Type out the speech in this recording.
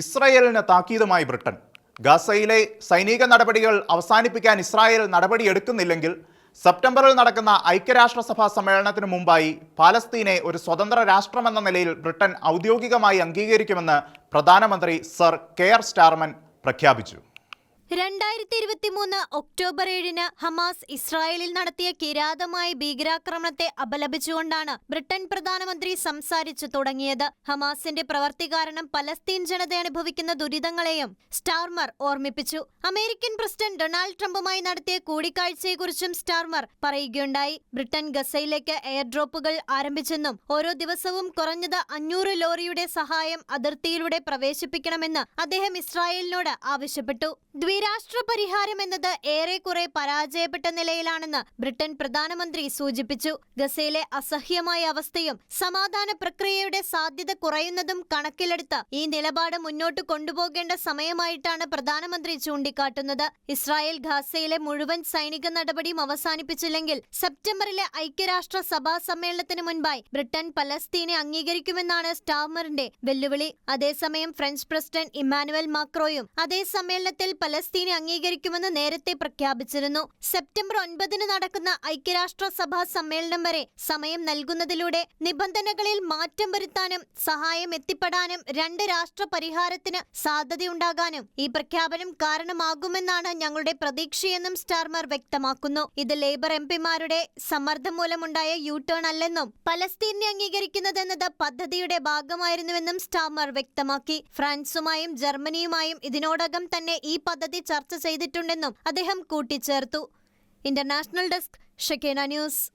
ഇസ്രായേലിന് താക്കീതുമായി ബ്രിട്ടൻ. ഗാസയിലെ സൈനിക നടപടികൾ അവസാനിപ്പിക്കാൻ ഇസ്രായേൽ നടപടിയെടുക്കുന്നില്ലെങ്കിൽ സെപ്റ്റംബറിൽ നടക്കുന്ന ഐക്യരാഷ്ട്രസഭാ സമ്മേളനത്തിന് മുമ്പായി പാലസ്തീനെ ഒരു സ്വതന്ത്ര രാഷ്ട്രമെന്ന നിലയിൽ ബ്രിട്ടൻ ഔദ്യോഗികമായി അംഗീകരിക്കുമെന്ന് പ്രധാനമന്ത്രി സർ കെയർ സ്റ്റാർമൻ പ്രഖ്യാപിച്ചു. രണ്ടായിരത്തി ഇരുപത്തി മൂന്ന് ഒക്ടോബർ ഏഴിന് ഹമാസ് ഇസ്രായേലിൽ നടത്തിയ കിരാതമായ ഭീകരാക്രമണത്തെ അപലപിച്ചുകൊണ്ടാണ് ബ്രിട്ടൻ പ്രധാനമന്ത്രി സംസാരിച്ചു തുടങ്ങിയത്. ഹമാസിന്റെ പ്രവർത്തി കാരണം പലസ്തീൻ ജനത അനുഭവിക്കുന്ന ദുരിതങ്ങളെയും സ്റ്റാർമർ ഓർമ്മിപ്പിച്ചു. അമേരിക്കൻ പ്രസിഡന്റ് ഡൊണാൾഡ് ട്രംപുമായി നടത്തിയ കൂടിക്കാഴ്ചയെക്കുറിച്ചും സ്റ്റാർമർ പറയുകയുണ്ടായി. ബ്രിട്ടൻ ഗസയിലേക്ക് എയർ ഡ്രോപ്പുകൾ ആരംഭിച്ചെന്നും ഓരോ ദിവസവും കുറഞ്ഞത് അഞ്ഞൂറ് ലോറിയുടെ സഹായം അതിർത്തിയിലൂടെ പ്രവേശിപ്പിക്കണമെന്ന് അദ്ദേഹം ഇസ്രായേലിനോട് ആവശ്യപ്പെട്ടു. ദ്വിരാഷ്ട്ര പരിഹാരം എന്നത് ഏറെക്കുറെ പരാജയപ്പെട്ട നിലയിലാണെന്ന് ബ്രിട്ടൻ പ്രധാനമന്ത്രി സൂചിപ്പിച്ചു. ഗസയിലെ അസഹ്യമായ അവസ്ഥയും സമാധാന പ്രക്രിയയുടെ സാധ്യത കുറയുന്നതും കണക്കിലെടുത്ത് ഈ നിലപാട് മുന്നോട്ട് കൊണ്ടുപോകേണ്ട സമയമായിട്ടാണ് പ്രധാനമന്ത്രി ചൂണ്ടിക്കാട്ടുന്നത്. ഇസ്രായേൽ ഗാസയിലെ മുഴുവൻ സൈനിക നടപടിയും അവസാനിപ്പിച്ചില്ലെങ്കിൽ സെപ്റ്റംബറിലെ ഐക്യരാഷ്ട്ര സഭാ സമ്മേളനത്തിന് മുൻപായി ബ്രിട്ടൻ പലസ്തീനെ അംഗീകരിക്കുമെന്നാണ് സ്റ്റാമറിന്റെ വെല്ലുവിളി. അതേസമയം ഫ്രഞ്ച് പ്രസിഡന്റ് ഇമ്മാനുവൽ മാക്രോയും അതേ സമ്മേളനത്തിൽ പലസ്തീനെ അംഗീകരിക്കുമെന്ന് നേരത്തെ പ്രഖ്യാപിച്ചിരുന്നു. സെപ്റ്റംബർ ഒൻപതിന് നടക്കുന്ന ഐക്യരാഷ്ട്ര സഭാ സമ്മേളനം വരെ സമയം നൽകുന്നതിലൂടെ നിബന്ധനകളിൽ മാറ്റം വരുത്താനും സഹായം എത്തിപ്പെടാനും രണ്ട് രാഷ്ട്ര പരിഹാരത്തിന് സാധ്യതയുണ്ടാകാനും ഈ പ്രഖ്യാപനം കാരണമാകുമെന്നാണ് ഞങ്ങളുടെ പ്രതീക്ഷയെന്നും സ്റ്റാർമർ വ്യക്തമാക്കുന്നു. ഇത് ലേബർ എം പിമാരുടെ സമ്മർദ്ദം മൂലമുണ്ടായ യു ടേൺ അല്ലെന്നും പലസ്തീനെ അംഗീകരിക്കുന്നതെന്നത് പദ്ധതിയുടെ ഭാഗമായിരുന്നുവെന്നും സ്റ്റാർമർ വ്യക്തമാക്കി. ഫ്രാൻസുമായും ജർമ്മനിയുമായും ഇതിനോടകം തന്നെ ഈ പദ്ധതി ചർച്ച ചെയ്തിട്ടുണ്ടെന്നും അദ്ദേഹം കൂട്ടിച്ചേർത്തു. ഇന്റർനാഷണൽ ഡെസ്ക് ഷെക്കേന ന്യൂസ്.